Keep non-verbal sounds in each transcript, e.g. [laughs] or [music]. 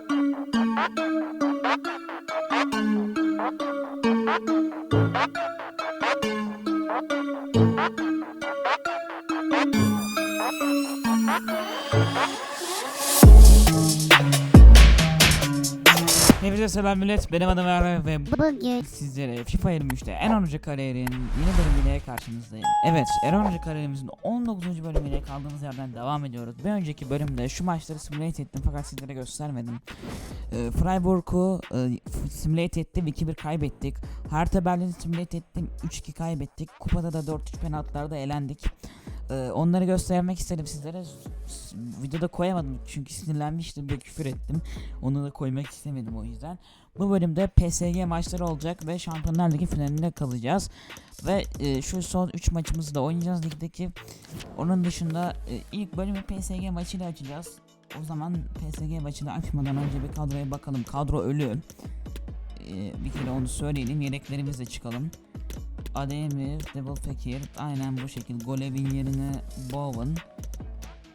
Thank you. Hepinize selam millet. Benim adım Erhan ve bu- Bugün sizlere FIFA 23'te en önce kariyerin yeni bölümüyle karşınızdayım. Evet, en önce kariyerimizin 19. bölümüyle kaldığımız yerden devam ediyoruz. Bir önceki bölümde şu maçları simulate ettim fakat sizlere göstermedim. Ee, Freiburg'u e, simulate ettim 2-1 kaybettik. Hertha Berlin'i simulate ettim 3-2 kaybettik. Kupada da 4-3 penaltılarda elendik. Ee, onları göstermek istedim sizlere. Videoda koyamadım çünkü sinirlenmiştim ve küfür ettim. Onu da koymak istemedim o yüzden. Bu bölümde PSG maçları olacak ve Şampiyonlar Ligi finalinde kalacağız. Ve e, şu son 3 maçımızı da oynayacağız ligdeki. Onun dışında e, ilk bölümü PSG maçıyla açacağız. O zaman PSG maçını açmadan önce bir kadroya bakalım. Kadro ölü. E, bir kere onu söyleyelim. Yedeklerimizle çıkalım. Ademir, Devil Fekir. Aynen bu şekilde. Golevin yerine Bowen.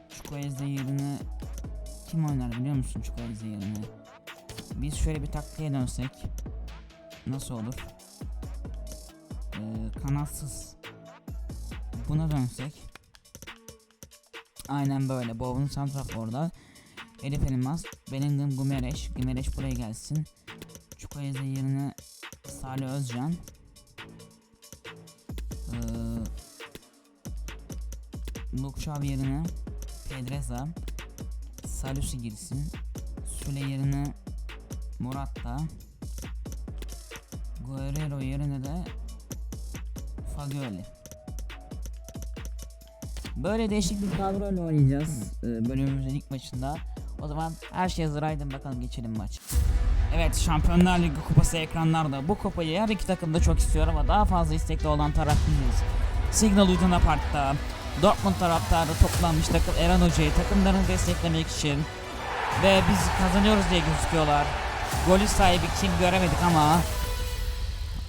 Chukwueze yerine kim oynar biliyor musun Chukwueze yerine? Biz şöyle bir taktiğe dönsek nasıl olur? Ee, kanatsız buna dönsek aynen böyle Bowen Santrafor'da Elif Elmas Bellingham Gumereş Gumereş buraya gelsin Chukwueze yerine Salih Özcan ee, Luke Shaw yerine Pedreza Salusi girsin. Süle yerine Morata Guerrero yerine de Fagioli. Böyle değişik bir kadroyla oynayacağız e, bölümümüzün ilk maçında. O zaman her şey hazır. Haydi bakalım geçelim maç Evet Şampiyonlar Ligi kupası ekranlarda Bu kupayı her iki takım da çok istiyor ama daha fazla istekli olan taraf biziz Signal Iduna Park'ta Dortmund taraftarı toplanmış takım Eren Hoca'yı takımlarını desteklemek için ve biz kazanıyoruz diye gözüküyorlar. Golü sahibi kim göremedik ama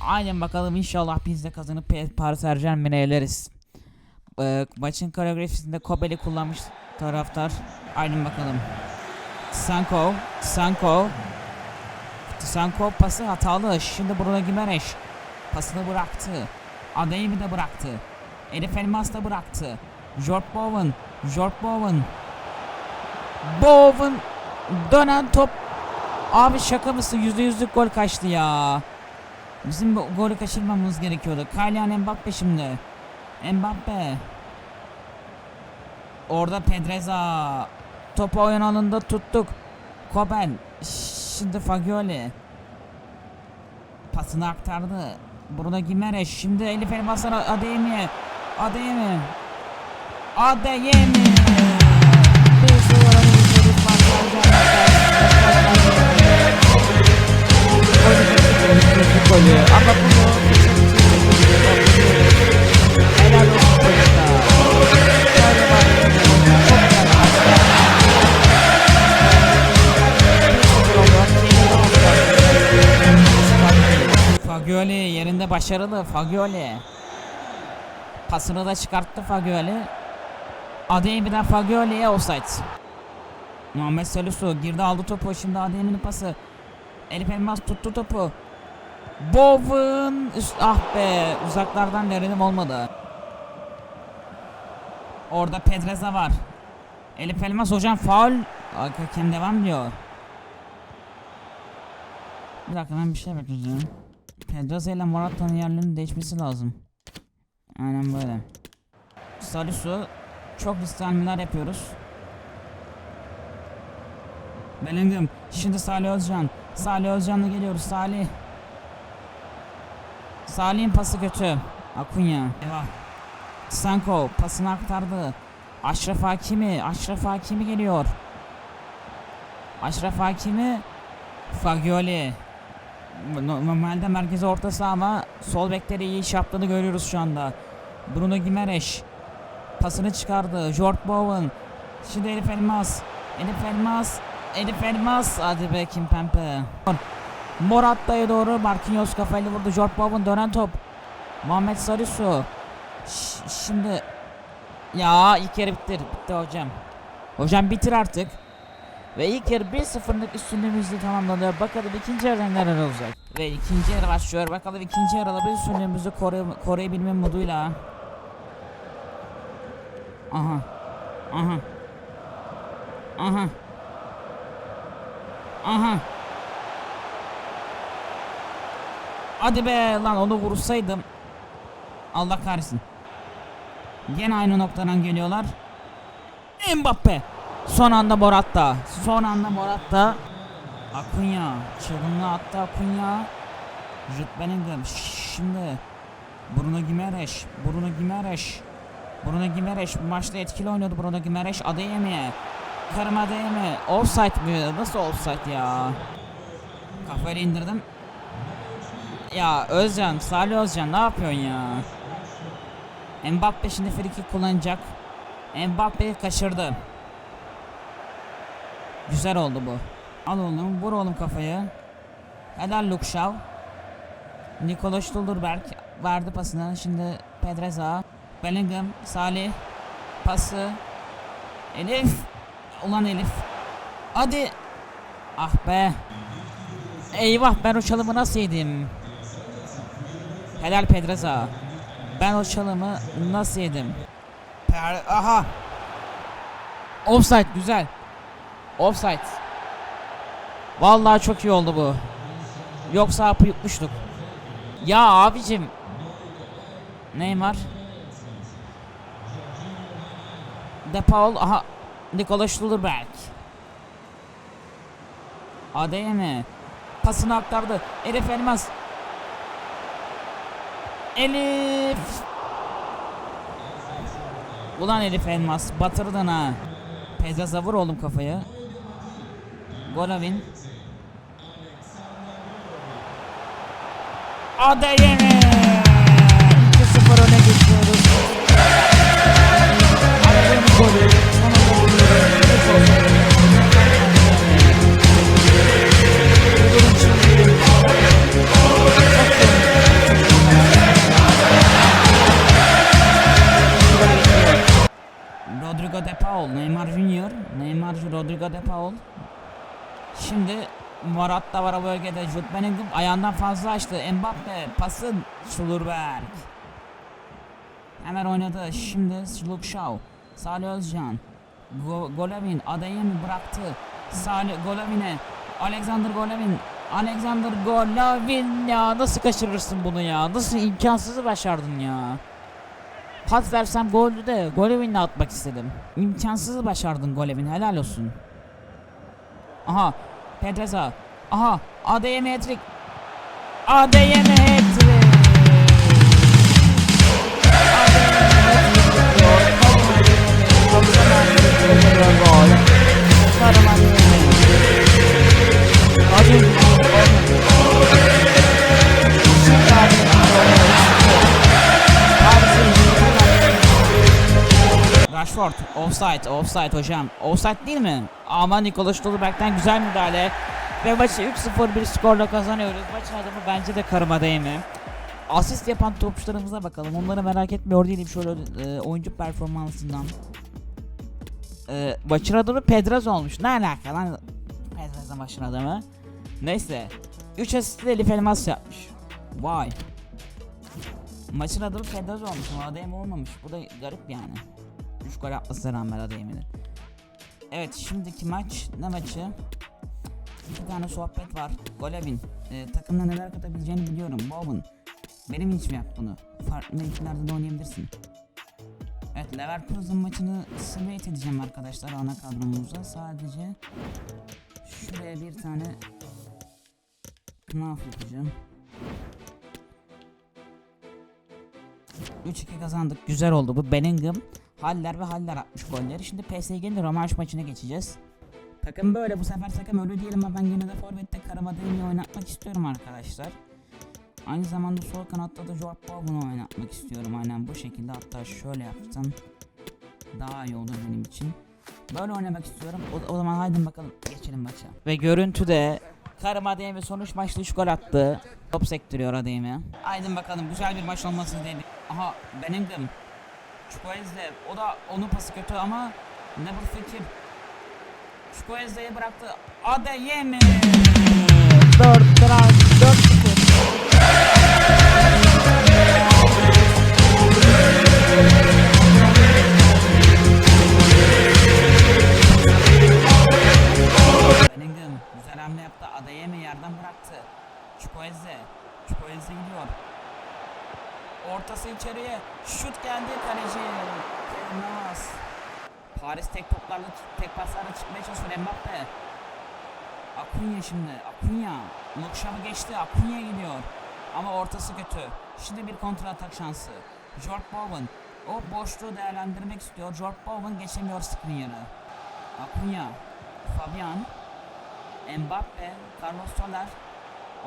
aynen bakalım inşallah biz de kazanıp Paris Saint Germain'e eleriz. Ee, maçın koreografisinde Kobel'i kullanmış taraftar. Aynen bakalım. Sanko, Sanko, Sanko pası hatalı. Şimdi Bruno Gimenez pasını bıraktı. Adeyemi de bıraktı. Elif Elmas da bıraktı. Jort Bowen, Jort Bowen. Bowen dönen top. Abi şaka mısın? Yüzde yüzlük gol kaçtı ya. Bizim bu golü kaçırmamamız gerekiyordu. Kylian Mbappe şimdi. Mbappe. Orada Pedreza. Topu oyun alanında tuttuk. Kobel. Şimdi Fagioli. Pasını aktardı. Bruno Gimenez. Şimdi Elif Elmas'tan Adeyemi. Adeyemi. Adeyemi. Bir. Ama bunu başarılı Fagioli. Pasını da çıkarttı Fagioli. Adeyemi'den Fagioli'ye offside. Muhammed Salisu girdi aldı topu şimdi Adeyemi'nin pası. Elif Elmas tuttu topu. Bowen üst ah be uzaklardan denedim olmadı. Orada Pedreza var. Elif Elmas hocam faul. Hakem devam diyor. Bir dakika ben bir şey bakacağım. Pedroza ile Morata'nın yerlerinin değişmesi lazım. Aynen böyle. Salisu çok riskli yapıyoruz. Bellingham. Şimdi Salih Özcan. Salih Özcan'la geliyoruz. Salih. Salih'in pası kötü. Akunya. Eyvah. Sanko pasını aktardı. Aşraf Hakimi. Aşraf Hakimi geliyor. Aşraf Hakimi. Fagioli. No- Normalde merkezi orta saha ama sol bekleri iyi iş yaptığını görüyoruz şu anda. Bruno Gimenez pasını çıkardı. Jort Bowen. Şimdi Elif Elmas. Elif Elmas. Elif Elmas. Hadi be Kim Pempe. Morata'ya doğru Marquinhos kafayla vurdu. Jort Bowen dönen top. Muhammed Salisu. Ş- şimdi ya ilk yarı bitti. Bitti hocam. Hocam bitir artık. Ve ilk yarı 1-0'lık üstünlüğümüzü tamamlanıyor. Bakalım ikinci yarıda neler olacak. Ve ikinci yarı başlıyor. Bakalım ikinci yarıda bir üstünlüğümüzü koruy koruyabilme moduyla. Aha. Aha. Aha. Aha. Hadi be lan onu vursaydım. Allah kahretsin. Gene aynı noktadan geliyorlar. Mbappe. Son anda Morata. Son anda Morata. Akunya. Çılgınlığı attı Akunya. Jude Bellingham. Şimdi. Bruno Gimenez. Bruno Gimenez. Bruno Gimenez bu maçta etkili oynuyordu Bruno Gimenez. Adeyemi. Karım Adeyemi. Offside mi? Nasıl offside ya? Kafayla indirdim. Ya Özcan, Salih Özcan ne yapıyorsun ya? Mbappe şimdi free kullanacak. Mbappe'yi kaçırdı. Güzel oldu bu. Al oğlum, vur oğlum kafayı. Helal Luke Shaw. Nikola Stolberg verdi pasını. Şimdi Pedreza. Bellingham, Salih. Pası. Elif. Ulan Elif. Hadi. Ah be. Eyvah ben o çalımı nasıl yedim? Helal Pedreza. Ben o çalımı nasıl yedim? Per Aha. Offside güzel. Offside. Vallahi çok iyi oldu bu. Yoksa hapı yutmuştuk. Ya abicim. Neymar. De Paul. Aha. Nikola Stolberg. ADM. Pasını aktardı. Elif Elmas. Elif. Ulan Elif Elmas batırdın ha. Pedraza vur oğlum kafayı. Golovin. Adeyemi. 2-0 öne geçiyoruz. Aradığımız golü Rodrigo de Paul, Neymar Junior, Neymar Rodrigo de Paul. Şimdi Morata var o bölgede. Jude Bellingham ayağından fazla açtı. Mbappe pası Schulberg. Hemen oynadı. Şimdi Luke Shaw. Salih Özcan. Go Golovin Adeyemi bıraktı. Salih Golovin'e. Alexander Golovin. Alexander Golovin ya nasıl kaçırırsın bunu ya? Nasıl imkansızı başardın ya? Pas versem goldü de Golevin'le atmak istedim. İmkansızı başardın Golevin helal olsun. Aha Pedreza. Aha ADM hat-trick. ADM hat-trick. Gol. Sarım Rashford offside offside hocam offside değil mi? Ama Nikola Stolberg'den güzel müdahale ve maçı 3-0 bir skorla kazanıyoruz. Maçın adamı bence de karıma değil mi? Asist yapan topçularımıza bakalım. Onları merak etmiyor değilim şöyle e, oyuncu performansından. E, maçın adamı Pedraz olmuş. Ne alaka lan Pedraz'la maçın adamı? Neyse. 3 asisti de Elif Elmas yapmış. Vay. Maçın adamı Pedraz olmuş ama ADM olmamış. Bu da garip yani. 3 gol atmasına rağmen ADM'nin. Evet şimdiki maç ne maçı? İki tane sohbet var. Golevin. Ee, takımda neler katabileceğini biliyorum. Bowen. Benim için yap bunu. Farklı mevkilerde de oynayabilirsin. Evet Leverkusen maçını simulate edeceğim arkadaşlar ana kadromuza. Sadece şuraya bir tane knaf yapacağım. 3-2 kazandık. Güzel oldu bu. Bellingham, Haller ve Haller atmış golleri. Şimdi PSG'nin rövanş maçına geçeceğiz. Takım böyle bu sefer takım öyle değil ama ben gene de forvette Karamadeni'yi oynatmak istiyorum arkadaşlar. Aynı zamanda sol kanatta da Joab Bowen'u oynatmak istiyorum aynen bu şekilde hatta şöyle yapsam daha iyi olur benim için. Böyle oynamak istiyorum. O, o zaman haydi bakalım geçelim maça. Ve görüntüde Karım Adeyemi sonuç maçta 3 gol attı. Top sektiriyor Adeyemi. Haydi bakalım güzel bir maç olmasını dedik. Aha Bellingham. Çukwaliz'le o da onun pası kötü ama Nebel Fekir Squeeze'yi bıraktı. Adeyemi. 4 kral 4 0. Bellingham güzel hamle yaptı. Adeyemi yerden bıraktı. Chukwueze. Chukwueze gidiyor. Ortası içeriye. Şut geldi kaleci. Navas. Paris tek toplarla tek paslarla çıkmaya çalışıyor Mbappe. Akunya şimdi. Akunya. Lukşav'ı geçti. Akunya gidiyor. Ama ortası kötü. Şimdi bir kontra atak şansı. George Bowen. O boşluğu değerlendirmek istiyor. George Bowen geçemiyor Skriniar'ı. Akunya. Fabian. Mbappe, Carlos Soler.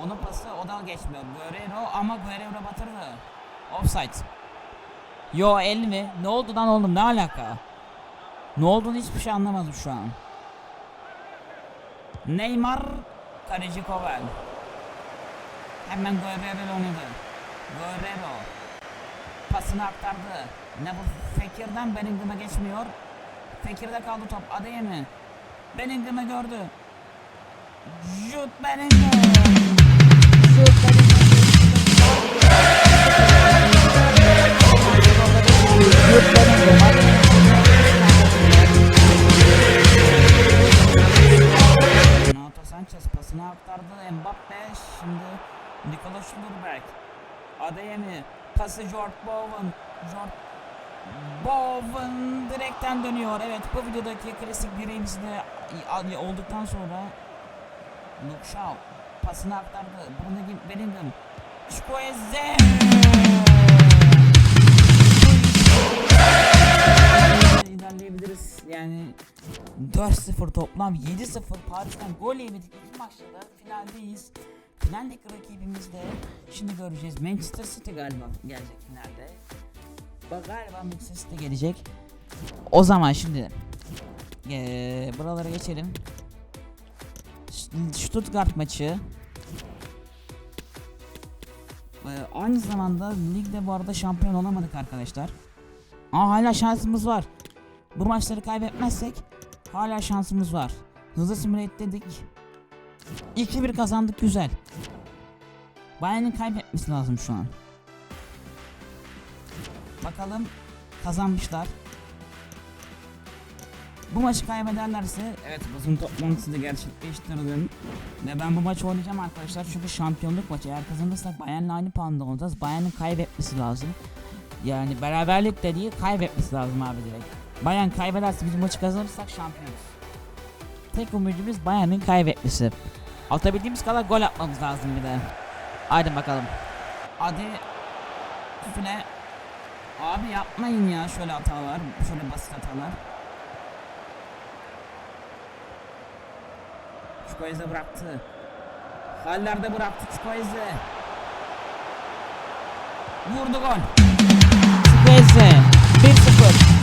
Onun pası o da geçmiyor. Guerrero ama Guerrero batırdı. Offside. Yo el mi? Ne oldu lan oğlum ne alaka? Ne olduğunu hiçbir şey anlamadım şu an. Neymar, kaleci Koval. Hemen Guerrero oynadı. Guerrero. Pasını aktardı. Ne bu Fekir'den Bellingham'a geçmiyor. Fekir'de kaldı top. Adeyemi. Bellingham'ı gördü. Jude Bellingham. Şut Renato Sanchez pasını aktardı. Mbappe şimdi Nikola Schlotterberg Adeyemi pası George Bowen. George Bowen direkten dönüyor. Evet bu videodaki klasik direğimiz de i- olduktan sonra Luke Shaw pasını aktardı. Gim- Bellingham. Chukwueze ilerleyebiliriz yani 4-0 toplam 7-0 Paris'ten gol yemedik iki maçta da finaldeyiz. Finaldeki rakibimiz de şimdi göreceğiz Manchester City galiba gelecek finalde. Bak galiba Manchester City gelecek. O zaman şimdi eee buralara geçelim. Stuttgart maçı. Eee, aynı zamanda ligde bu arada şampiyon olamadık arkadaşlar. Aa hala şansımız var. Bu maçları kaybetmezsek hala şansımız var. Hızlı simüle dedik. 2-1 kazandık güzel. Bayern'in kaybetmesi lazım şu an. Bakalım kazanmışlar. Bu maçı kaybederlerse evet basın toplantısı da gerçekleştirdim. Ve ben bu maçı oynayacağım arkadaşlar çünkü şampiyonluk maçı. Eğer kazanırsak Bayern'le aynı puanda olacağız. Bayern'in kaybetmesi lazım. Yani beraberlik de değil kaybetmesi lazım abi direkt. Bayern kaybederse biz maçı kazanırsak şampiyonuz. Tek umudumuz Bayern'in kaybetmesi. Atabildiğimiz kadar gol atmamız lazım bir de. Haydi bakalım. Hadi üstüne Abi yapmayın ya şöyle hatalar, şöyle basit hatalar. Çukoyze bıraktı. Hallerde bıraktı Çukoyze. Vurdu gol. Squeeze 1 0.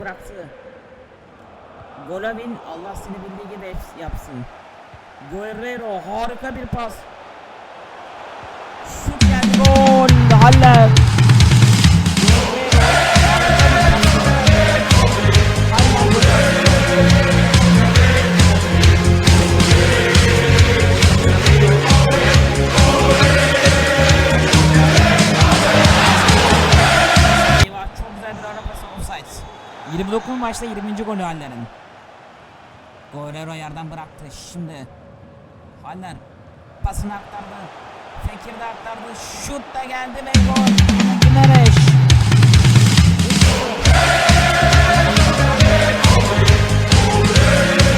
bıraktı. Golovin Allah seni bildiği gibi yapsın. Guerrero harika bir pas. Şut geldi gol. Gol Haller. 29 maçta 20. golü Haller'in. Guerrero yerden bıraktı. Şimdi Haller pasını aktardı. Fekir de aktardı. Şut da geldi ve gol. Güneş.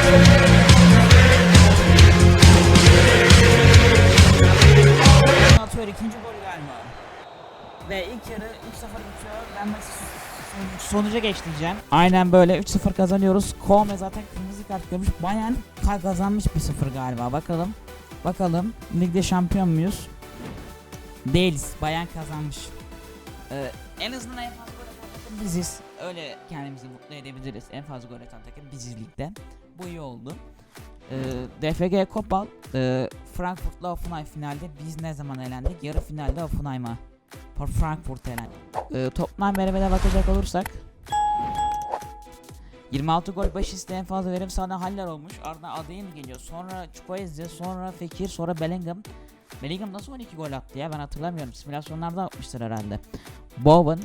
atıyor sonuca geç diyeceğim. Aynen böyle 3-0 kazanıyoruz. Kome zaten kırmızı kart görmüş. Bayern ka- kazanmış 1-0 galiba. Bakalım. Bakalım ligde şampiyon muyuz? Değiliz. Bayern kazanmış. Ee, en azından en fazla gol atan biziz. Öyle kendimizi mutlu edebiliriz. En fazla gol atan takım biziz ligde. Bu iyi oldu. e, DFG Kopal e, Frankfurt'la Hoffenheim finalde biz ne zaman elendik? Yarı finalde Hoffenheim'a Por Frankfurt elendik. E, toplam verimine bakacak olursak 26 gol baş en fazla verim sağlayan Haller olmuş. Ardından Adeyem geliyor. Sonra Chukwueze, sonra Fekir, sonra Bellingham. Bellingham nasıl 12 gol attı ya ben hatırlamıyorum. Simülasyonlarda atmıştır herhalde. Bowen,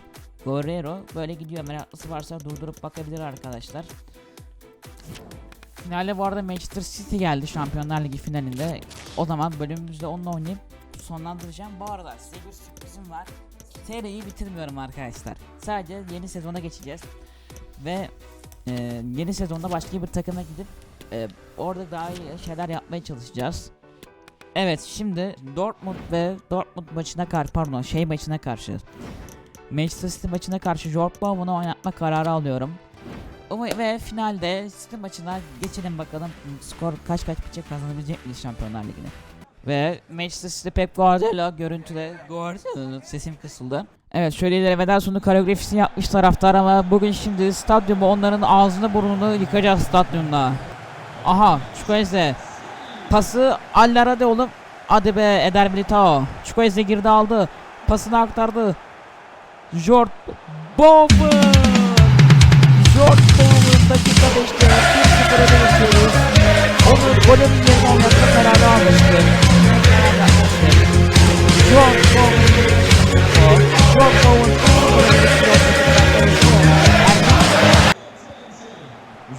Guerrero böyle gidiyor. Meraklısı varsa durdurup bakabilir arkadaşlar. Finalde bu arada Manchester City geldi Şampiyonlar Ligi finalinde. O zaman bölümümüzde onunla oynayıp sonlandıracağım. Bu arada size bir sürprizim var. Seriyi bitirmiyorum arkadaşlar. Sadece yeni sezona geçeceğiz. Ve e, yeni sezonda başka bir takıma gidip e, orada daha iyi şeyler yapmaya çalışacağız. Evet şimdi Dortmund ve Dortmund maçına karşı pardon şey maçına karşı Manchester City maçına karşı George Bowen'u oynatma kararı alıyorum. Ve finalde City maçına geçelim bakalım skor kaç kaç bitecek kazanabilecek miyiz Şampiyonlar Ligi'ni. Ve Manchester City Pep Guardiola görüntüde Guardiola sesim kısıldı. Evet şöyle veda sonu koreografisini yapmış taraftar ama bugün şimdi stadyumu onların ağzını burnunu yıkacağız stadyumda. Aha Chukwueze. Pası Allara de oğlum. Hadi be Eder Militao. Chukwueze girdi aldı. Pasını aktardı. Jort Bowen Jort Bowen dakika 5'te 1-0 öne geçiyoruz. Onu golün yerine oynatma kararı almıştı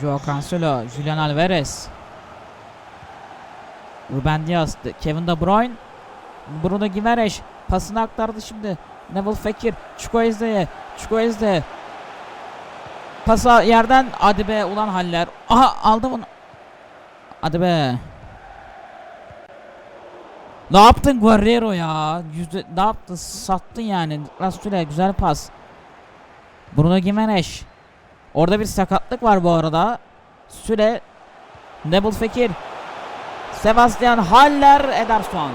Joao Cancelo, Julian Alvarez. Ruben Dias, De- Kevin De Bruyne. Bruno Gimenez pasını aktardı şimdi. Neville Fekir, Chukwueze'ye Chukwueze. Pasa yerden hadi be ulan haller. Aha aldım onu Hadi be Ne yaptın Guerrero ya? Yüzde, Ne yaptın? Sattın yani. Rasule güzel pas. Bruno Gimenez. Orada bir sakatlık var bu arada. Süle Neville Fekir. Sebastian Haller Ederson.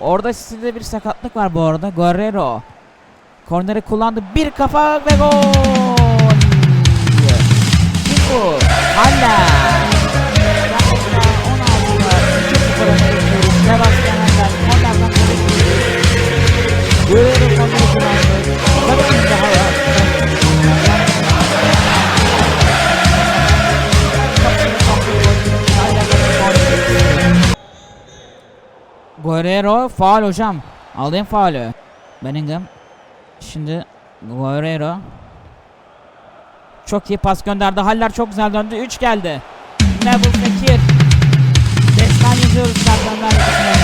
Orada sizde bir sakatlık var bu arada. Guerrero. Korneri kullandı. Bir kafa ve gol? Haller atıyor. Guerrero korneri kullandı Tabii daha Guerrero faal hocam. Alayım faulü. Bellingham. Şimdi Guerrero. Çok iyi pas gönderdi. Haller çok güzel döndü. 3 geldi. Neville Fekir. Destan yazıyoruz Şampiyonlar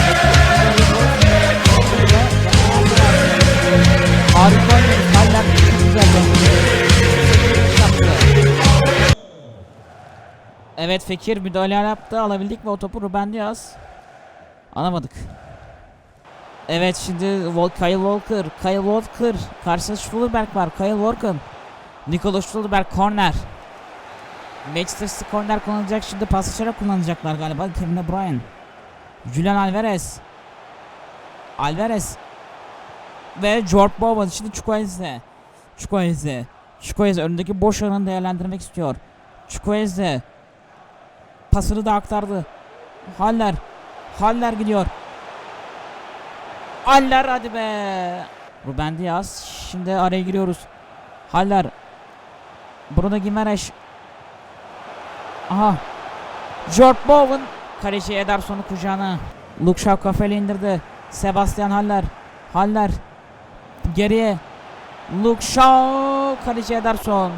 Harika oynuyoruz. Haller çok güzel döndü. Evet Fekir müdahale yaptı. Alabildik mi o topu Ruben Diaz? Alamadık. Evet şimdi Kyle Walker, Kyle Walker, karşısında Stulberg var, Kyle Walker. Nikola Stulberg corner. Manchester corner kullanacak şimdi pas açarak kullanacaklar galiba Kevin De Bruyne. Julian Alvarez. Alvarez. Ve George Bowen şimdi Chukwueze. Chukwueze. Chukwueze önündeki boş alanı değerlendirmek istiyor. Chukwueze. Pasını da aktardı. Haller. Haller gidiyor. Haller hadi be. Ruben Diaz. Şimdi araya giriyoruz. Haller. Bruno Gimenez. Aha. George Bowen. Kaleci Ederson'u kucağına. Luke Shaw kafayla indirdi. Sebastian Haller. Haller. Geriye. Luke Shaw. Kaleci Ederson.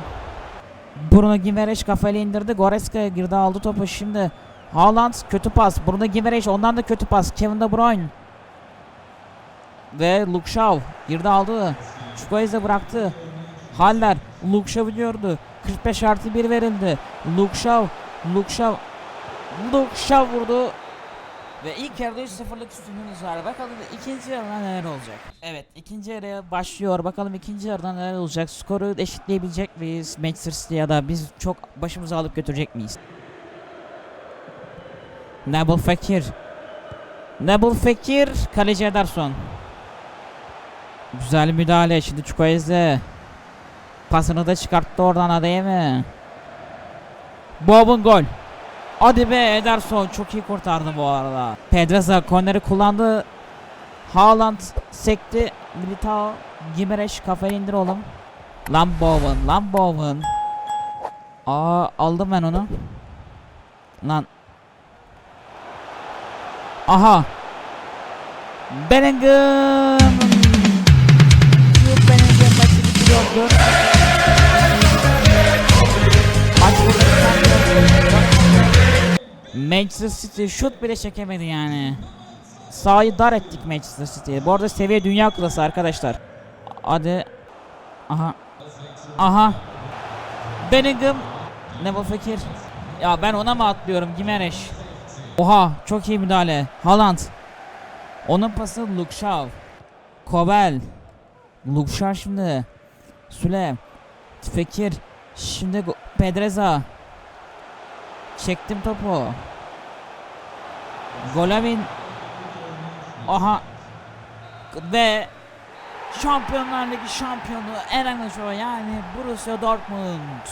Bruno Gimenez kafayla indirdi. Goreska girdi aldı topu şimdi. Haaland kötü pas. Bruno Gimenez ondan da kötü pas. Kevin De Bruyne. Ve Luke Shaw girdi aldı. Chukwueze bıraktı. Haller Luke Shaw gidiyordu. 45 artı 1 verildi. Luke Shaw. Luke Shaw. Luke Shaw vurdu. Ve ilk yarıda 3-0'lık üstünlüğümüz var. Bakalım ikinci yarıda neler olacak. Evet ikinci yarıya başlıyor. Bakalım ikinci yarıda neler olacak. Skoru eşitleyebilecek miyiz Manchester City ya da biz çok başımıza alıp götürecek miyiz? Nabil Fekir. Nabil Fekir, kaleci Ederson. Güzel müdahale şimdi Chukwueze. Pasını da çıkarttı oradan adaya mı? Bob'un gol. Hadi be Ederson çok iyi kurtardı bu arada. Pedroza korneri kullandı. Haaland sekti. Militao Gimereş kafayı indir oğlum. Lan Bowen, lan Bowen. Aa aldım ben onu. Lan. Aha. Bellingham. Bellingham maçı bitiriyor. Manchester City şut bile çekemedi yani. Sahayı dar ettik Manchester City'ye. Bu arada seviye dünya klası arkadaşlar. Hadi. Aha. Aha. Bellingham. Ne bu fikir? Ya ben ona mı atlıyorum Gimereş? Oha çok iyi müdahale. Haaland. Onun pası Luke Shaw. Kobel. Luke Shaw şimdi. Süle. Fekir. Şimdi Pedreza. Çektim topu. Golovin. Aha. Ve Şampiyonlar Ligi şampiyonu Eren Hoca yani Borussia Dortmund.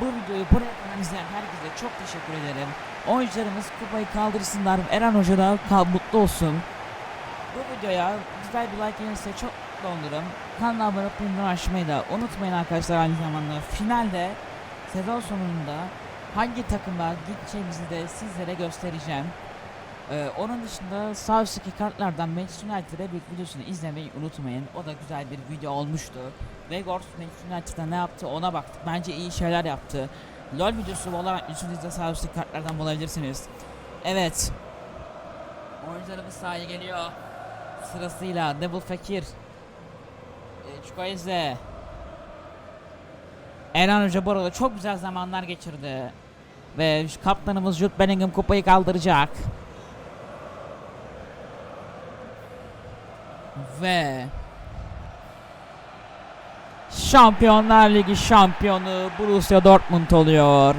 Bu videoyu buraya kadar izleyen herkese çok teşekkür ederim. Oyuncularımız kupayı kaldırsınlar. Eren Hoca da kal- mutlu olsun. Bu videoya güzel bir like gelirse çok mutlu olurum. Kanala abone olup açmayı da unutmayın arkadaşlar aynı zamanda. Finalde sezon sonunda hangi takımlar gideceğimizi de sizlere göstereceğim. Ee, onun dışında sağ kartlardan Manchester United'e bir videosunu izlemeyi unutmayın. O da güzel bir video olmuştu. Weghorst Manchester United'da ne yaptı ona baktık. Bence iyi şeyler yaptı. LoL videosu olarak üstünüzde sağ kartlardan bulabilirsiniz. Evet. Oyuncularımız sahaya geliyor. Sırasıyla Double Fakir. E, Çukwayeze. Erhan Hoca bu arada çok güzel zamanlar geçirdi. Ve kaptanımız Jude Bellingham kupayı kaldıracak. Ve Şampiyonlar Ligi şampiyonu Borussia Dortmund oluyor.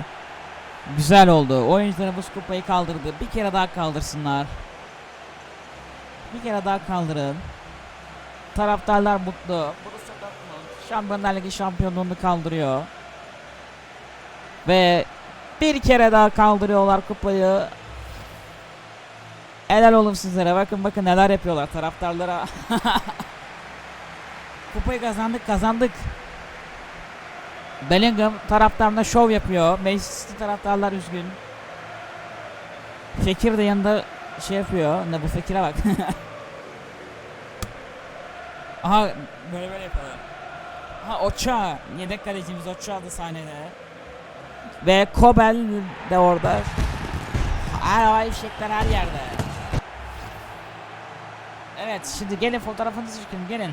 Güzel oldu. Oyuncularımız kupayı kaldırdı. Bir kere daha kaldırsınlar. Bir kere daha kaldırın. Taraftarlar mutlu. Borussia Dortmund Şampiyonlar Ligi şampiyonluğunu kaldırıyor. Ve bir kere daha kaldırıyorlar kupayı. Helal olun sizlere. Bakın bakın neler yapıyorlar taraftarlara. [laughs] Kupayı kazandık kazandık. Bellingham taraftarına şov yapıyor. Manchester taraftarlar üzgün. Fekir de yanında şey yapıyor. Ne bu Fekir'e bak. [laughs] Aha böyle böyle yapıyorlar. Ha Oça. Yedek kalecimiz Oça da sahnede. Ve Kobel de orada. Her hava fişekler her yerde. Evet şimdi gelin fotoğrafınızı çekin gelin.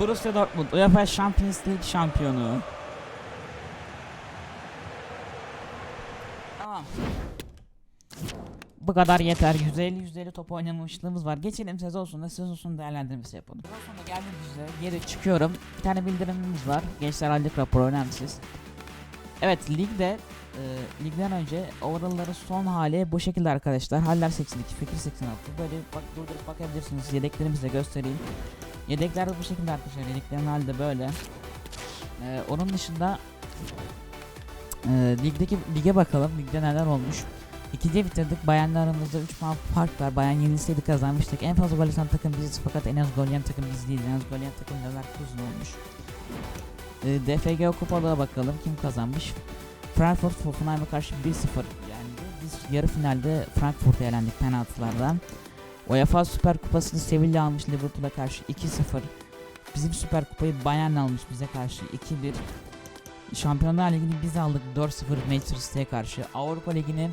Borussia Dortmund UEFA Champions League şampiyonu. Tamam. Bu kadar yeter. %50 %50 top oynamışlığımız var. Geçelim sezon sonunda sezon sonu değerlendirmesi yapalım. Sezon sonunda geldiğimizde geri çıkıyorum. Bir tane bildirimimiz var. Gençler Hallik raporu önemsiz. Evet ligde e, ligden önce overall'ların son hali bu şekilde arkadaşlar. Haller 82, Fikir 86. Böyle bak durdurup bakabilirsiniz. Yedeklerimizi de göstereyim. Yedekler de bu şekilde arkadaşlar. Yedeklerin hali de böyle. E, onun dışında e, ligdeki lige bakalım. Ligde neler olmuş. İkinci bitirdik. Bayanla aramızda 3 puan fark var. Bayan yenilseydi kazanmıştık. En fazla gol atan takım biziz fakat en az gol yiyen takım biz değiliz. En az gol yiyen takım Leverkusen olmuş. E, DFG kupalığa bakalım kim kazanmış. Frankfurt Hoffenheim'e karşı 1-0 yendi. Biz yarı finalde Frankfurt'a elendik penaltılardan. UEFA Süper Kupası'nı Sevilla almış Liverpool'a karşı 2-0. Bizim Süper Kupayı Bayern almış bize karşı 2-1. Şampiyonlar Ligi'ni biz aldık 4-0 Manchester City'ye karşı. Avrupa Ligi'ni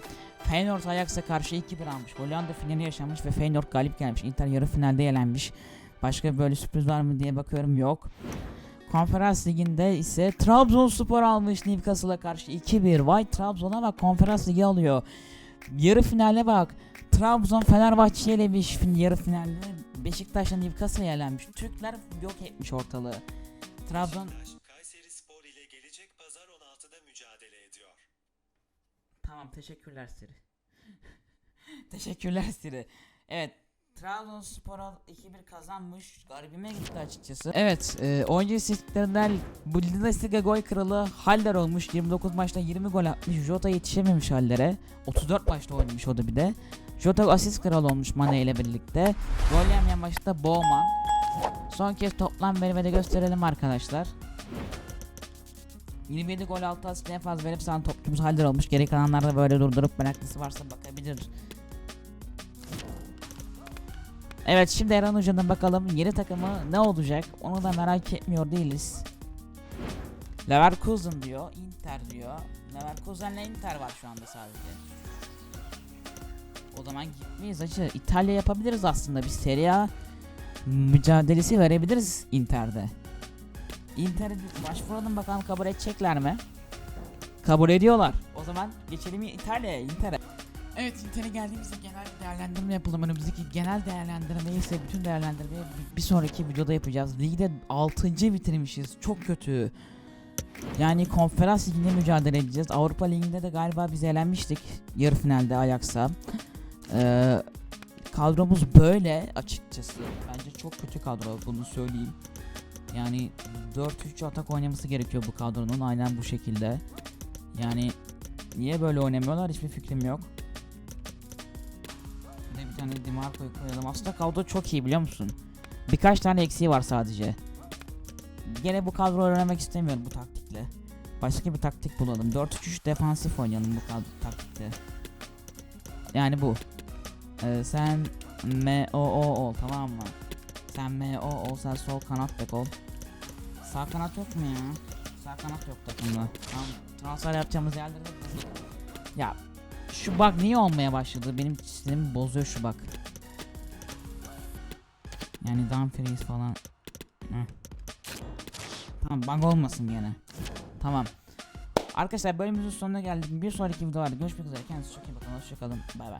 Feyenoord Ajax'a karşı 2-1 almış. Hollanda finali yaşanmış ve Feyenoord galip gelmiş. Inter yarı finalde elenmiş. Başka böyle sürpriz var mı diye bakıyorum yok. Konferans liginde ise Trabzonspor almış Newcastle'a karşı 2-1. Vay Trabzon'a bak konferans ligi alıyor. Yarı finale bak. Trabzon Fenerbahçe'ye elemiş fin- yarı finalde. Beşiktaş'la Newcastle'a elenmiş. Türkler yok etmiş ortalığı. Trabzon Tamam teşekkürler Siri. [laughs] teşekkürler Siri. Evet Trabzonspor 2-1 kazanmış. Garibime gitti açıkçası. Evet, e, oyuncu istatistiklerinden Bundesliga gol kralı Haller olmuş. 29 maçta 20 gol atmış. Jota yetişememiş Haller'e. 34 maçta oynamış o da bir de. Jota asist kralı olmuş Mane ile birlikte. Gol yemeyen maçta Bowman. Son kez toplam verime de gösterelim arkadaşlar. 27 gol 6 asist en fazla verip sana topçumuz Haller olmuş. Geri kalanlarda böyle durdurup meraklısı varsa bakabilir. Evet şimdi Eren Hoca'dan bakalım yeni takımı ne olacak onu da merak etmiyor değiliz. Leverkusen diyor, Inter diyor. Leverkusen'le Inter var şu anda sadece. O zaman gitmeyiz acı. İtalya yapabiliriz aslında bir Serie A mücadelesi verebiliriz Inter'de. Inter'e bir başvuralım bakalım kabul edecekler mi? Kabul ediyorlar. O zaman geçelim İtalya'ya, Inter'e. Evet Inter'e geldiğimizde genel değerlendirme yapalım. Önümüzdeki genel değerlendirmeyi ise bütün değerlendirmeyi bir sonraki videoda yapacağız. Ligde 6. bitirmişiz. Çok kötü. Yani konferans liginde mücadele edeceğiz. Avrupa Ligi'nde de galiba biz elenmiştik. Yarı finalde Ajax'a. Ee, kadromuz böyle açıkçası. Bence çok kötü kadro bunu söyleyeyim. Yani 4-3 atak oynaması gerekiyor bu kadronun aynen bu şekilde. Yani niye böyle oynamıyorlar hiçbir fikrim yok. Bir de bir tane Dimarco'yu koyalım. Aslında kadro çok iyi biliyor musun? Birkaç tane eksiği var sadece. Gene bu kadro öğrenmek istemiyorum bu taktikle. Başka bir taktik bulalım. 4-3-3 defansif oynayalım bu kadro taktikte. Yani bu. Ee, sen M-O-O ol tamam mı? Sen M-O ol sen sol kanat bek ol. Sağ kanat yok mu ya? Sağ kanat yok takımda. Tamam. Transfer yapacağımız yerlere Ya şu bak niye olmaya başladı? Benim sinirimi bozuyor şu bak. Yani Dumfries falan. Heh. Tamam bug olmasın gene. Tamam. Arkadaşlar bölümümüzün sonuna geldik. Bir sonraki videolarda görüşmek üzere. Kendinize çok iyi bakın. Hoşçakalın. Bay bay.